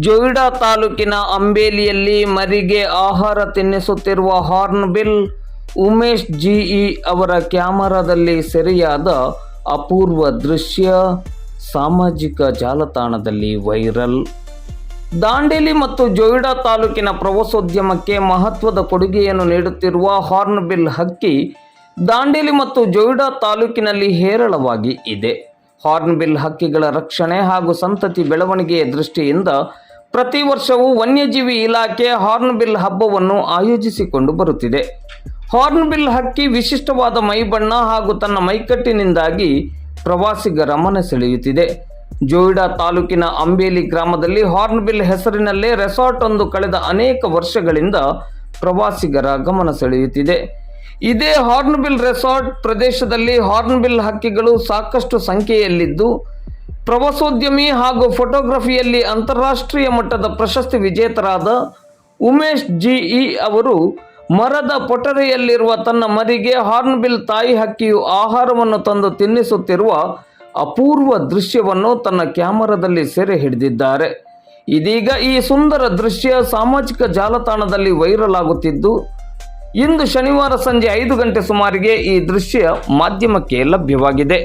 ಜೊಯ್ಡಾ ತಾಲೂಕಿನ ಅಂಬೇಲಿಯಲ್ಲಿ ಮರಿಗೆ ಆಹಾರ ತಿನ್ನಿಸುತ್ತಿರುವ ಹಾರ್ನ್ಬಿಲ್ ಉಮೇಶ್ ಜಿಇ ಅವರ ಕ್ಯಾಮರಾದಲ್ಲಿ ಸೆರೆಯಾದ ಅಪೂರ್ವ ದೃಶ್ಯ ಸಾಮಾಜಿಕ ಜಾಲತಾಣದಲ್ಲಿ ವೈರಲ್. ದಾಂಡೇಲಿ ಮತ್ತು ಜೋಯಿಡಾ ತಾಲೂಕಿನ ಪ್ರವಾಸೋದ್ಯಮಕ್ಕೆ ಮಹತ್ವದ ಕೊಡುಗೆಯನ್ನು ನೀಡುತ್ತಿರುವ ಹಾರ್ನ್ಬಿಲ್ ಹಕ್ಕಿ ದಾಂಡೇಲಿ ಮತ್ತು ಜೋಯಿಡಾ ತಾಲೂಕಿನಲ್ಲಿ ಹೇರಳವಾಗಿ ಇದೆ. ಹಾರ್ನ್ಬಿಲ್ ಹಕ್ಕಿಗಳ ರಕ್ಷಣೆ ಹಾಗೂ ಸಂತತಿ ಬೆಳವಣಿಗೆಯ ದೃಷ್ಟಿಯಿಂದ ಪ್ರತಿ ವರ್ಷವೂ ವನ್ಯಜೀವಿ ಇಲಾಖೆ ಹಾರ್ನ್ಬಿಲ್ ಹಬ್ಬವನ್ನು ಆಯೋಜಿಸಿಕೊಂಡು ಬರುತ್ತಿದೆ. ಹಾರ್ನ್ಬಿಲ್ ಹಕ್ಕಿ ವಿಶಿಷ್ಟವಾದ ಮೈಬಣ್ಣ ಹಾಗೂ ತನ್ನ ಮೈಕಟ್ಟಿನಿಂದಾಗಿ ಪ್ರವಾಸಿಗರ ಮನ ಸೆಳೆಯುತ್ತಿದೆ ಜೋಯಿಡಾ ತಾಲೂಕಿನ ಅಂಬೇಲಿ ಗ್ರಾಮದಲ್ಲಿ ಹಾರ್ನ್ಬಿಲ್ ಹೆಸರಿನಲ್ಲೇ ರೆಸಾರ್ಟ್ ಒಂದು ಕಳೆದ ಅನೇಕ ವರ್ಷಗಳಿಂದ ಪ್ರವಾಸಿಗರ ಗಮನ ಸೆಳೆಯುತ್ತಿದೆ. ಇದೇ ಹಾರ್ನ್ಬಿಲ್ ರೆಸಾರ್ಟ್ ಪ್ರದೇಶದಲ್ಲಿ ಹಾರ್ನ್ಬಿಲ್ ಹಕ್ಕಿಗಳು ಸಾಕಷ್ಟು ಸಂಖ್ಯೆಯಲ್ಲಿದ್ದು ಪ್ರವಾಸೋದ್ಯಮಿ ಹಾಗೂ ಫೋಟೋಗ್ರಫಿಯಲ್ಲಿ ಅಂತಾರಾಷ್ಟ್ರೀಯ ಮಟ್ಟದ ಪ್ರಶಸ್ತಿ ವಿಜೇತರಾದ ಉಮೇಶ್ ಜಿಇ ಅವರು ಮರದ ಪೊಟರೆಯಲ್ಲಿರುವ ತನ್ನ ಮರಿಗೆ ಹಾರ್ನ್ಬಿಲ್ ತಾಯಿ ಹಕ್ಕಿಯು ಆಹಾರವನ್ನು ತಂದು ತಿನ್ನಿಸುತ್ತಿರುವ ಅಪೂರ್ವ ದೃಶ್ಯವನ್ನು ತನ್ನ ಕ್ಯಾಮರಾದಲ್ಲಿ ಸೆರೆ ಹಿಡಿದಿದ್ದಾರೆ. ಇದೀಗ ಈ ಸುಂದರ ದೃಶ್ಯ ಸಾಮಾಜಿಕ ಜಾಲತಾಣದಲ್ಲಿ ವೈರಲ್ ಆಗುತ್ತಿದ್ದು, ಇಂದು ಶನಿವಾರ ಸಂಜೆ ಐದು ಗಂಟೆ ಸುಮಾರಿಗೆ ಈ ದೃಶ್ಯ ಮಾಧ್ಯಮಕ್ಕೆ ಲಭ್ಯವಾಗಿದೆ.